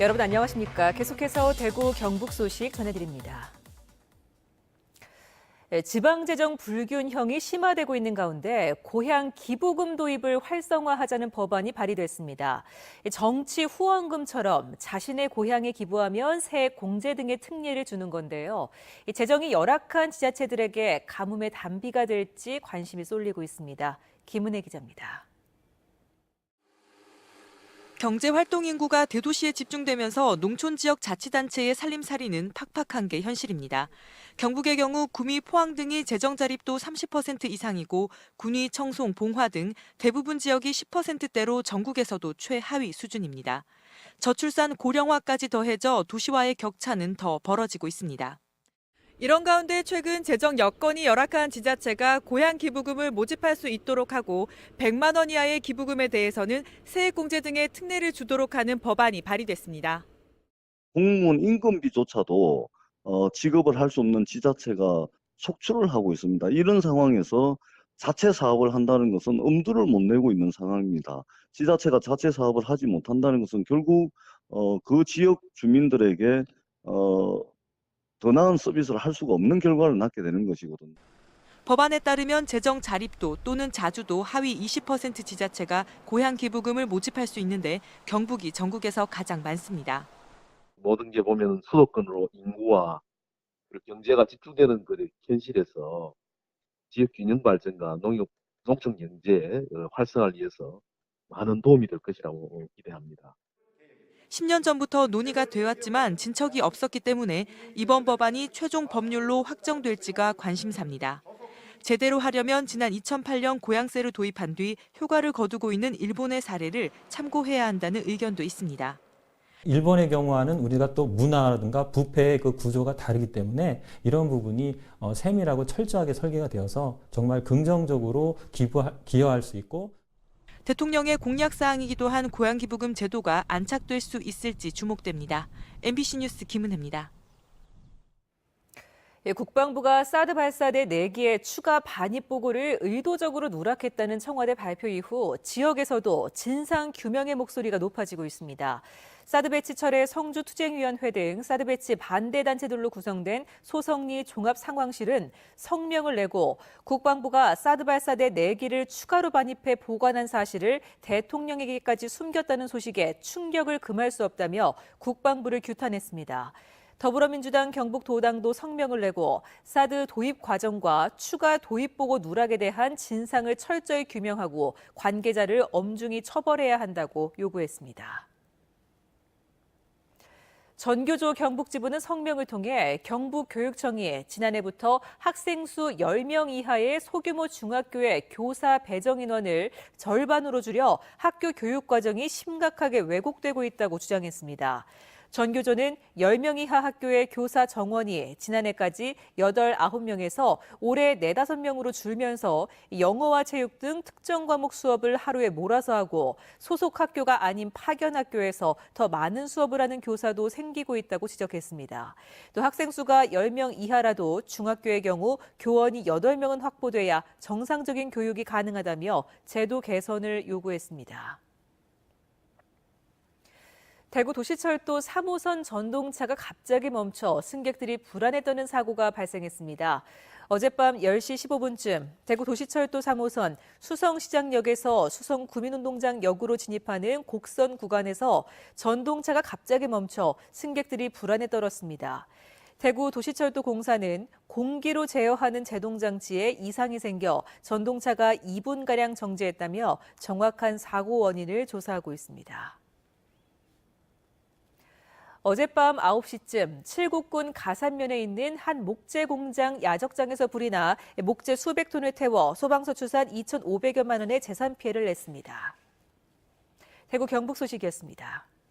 여러분 안녕하십니까? 계속해서 대구 경북 소식 전해드립니다. 네, 지방재정 불균형이 심화되고 있는 가운데 고향 기부금 도입을 활성화하자는 법안이 발의됐습니다. 정치 후원금처럼 자신의 고향에 기부하면 새 공제 등의 특례를 주는 건데요. 이 재정이 열악한 지자체들에게 가뭄의 단비가 될지 관심이 쏠리고 있습니다. 김은혜 기자입니다. 경제 활동 인구가 대도시에 집중되면서 농촌 지역 자치단체의 살림살이는 팍팍한 게 현실입니다. 경북의 경우 구미, 포항 등이 재정 자립도 30% 이상이고 군위, 청송, 봉화 등 대부분 지역이 10%대로 전국에서도 최하위 수준입니다. 저출산 고령화까지 더해져 도시와의 격차는 더 벌어지고 있습니다. 이런 가운데 최근 재정 여건이 열악한 지자체가 고향 기부금을 모집할 수 있도록 하고 100만 원 이하의 기부금에 대해서는 세액공제 등의 특례를 주도록 하는 법안이 발의됐습니다. 공무원 임금비조차도 어, 지급을 할 수 없는 지자체가 속출을 하고 있습니다. 이런 상황에서 자체 사업을 한다는 것은 엄두를 못 내고 있는 상황입니다. 지자체가 자체 사업을 하지 못한다는 것은 결국 어, 그 지역 주민들에게 어, 더 나은 서비스를 할 수가 없는 결과를 낳게 되는 것이거든요. 법안에 따르면 재정 자립도 또는 자주도 하위 20% 지자체가 고향 기부금을 모집할 수 있는데 경북이 전국에서 가장 많습니다. 모든 게 보면 수도권으로 인구와 그리고 경제가 집중되는 그 현실에서 지역 균형 발전과 농업 농촌 경제 활성화를 위해서 많은 도움이 될 것이라고 기대합니다. 10년 전부터 논의가 되었지만 진척이 없었기 때문에 이번 법안이 최종 법률로 확정될지가 관심사입니다. 제대로 하려면 지난 2008년 고향세를 도입한 뒤 효과를 거두고 있는 일본의 사례를 참고해야 한다는 의견도 있습니다. 일본의 경우와는 우리가 또 문화라든가 부패의 그 구조가 다르기 때문에 이런 부분이 어, 세밀하고 철저하게 설계가 되어서 정말 긍정적으로 기부 기여할 수 있고 대통령의 공약 사항이기도 한 고향기부금 제도가 안착될 수 있을지 주목됩니다. MBC 뉴스 김은혜입니다. 예, 국방부가 사드 발사대 4기의 추가 반입 보고를 의도적으로 누락했다는 청와대 발표 이후 지역에서도 진상 규명의 목소리가 높아지고 있습니다. 사드 배치 철회 성주투쟁위원회 등 사드 배치 반대 단체들로 구성된 소성리 종합상황실은 성명을 내고 국방부가 사드 발사대 4기를 추가로 반입해 보관한 사실을 대통령에게까지 숨겼다는 소식에 충격을 금할 수 없다며 국방부를 규탄했습니다. 더불어민주당 경북도당도 성명을 내고 사드 도입 과정과 추가 도입 보고 누락에 대한 진상을 철저히 규명하고 관계자를 엄중히 처벌해야 한다고 요구했습니다. 전교조 경북지부는 성명을 통해 경북교육청이 지난해부터 학생 수 10명 이하의 소규모 중학교의 교사 배정 인원을 절반으로 줄여 학교 교육 과정이 심각하게 왜곡되고 있다고 주장했습니다. 전교조는 10명 이하 학교의 교사 정원이 지난해까지 8, 9명에서 올해 4, 5명으로 줄면서 영어와 체육 등 특정 과목 수업을 하루에 몰아서 하고 소속 학교가 아닌 파견 학교에서 더 많은 수업을 하는 교사도 생기고 있다고 지적했습니다. 또 학생 수가 10명 이하라도 중학교의 경우 교원이 8명은 확보돼야 정상적인 교육이 가능하다며 제도 개선을 요구했습니다. 대구 도시철도 3호선 전동차가 갑자기 멈춰 승객들이 불안에 떠는 사고가 발생했습니다. 어젯밤 10시 15분쯤 대구 도시철도 3호선 수성시장역에서 수성구민운동장 역으로 진입하는 곡선 구간에서 전동차가 갑자기 멈춰 승객들이 불안에 떨었습니다. 대구 도시철도 공사는 공기로 제어하는 제동장치에 이상이 생겨 전동차가 2분가량 정지했다며 정확한 사고 원인을 조사하고 있습니다. 어젯밤 9시쯤 칠곡군 가산면에 있는 한 목재 공장 야적장에서 불이 나 목재 수백 톤을 태워 소방서 추산 2,500여만 원의 재산 피해를 냈습니다. 대구 경북 소식이었습니다.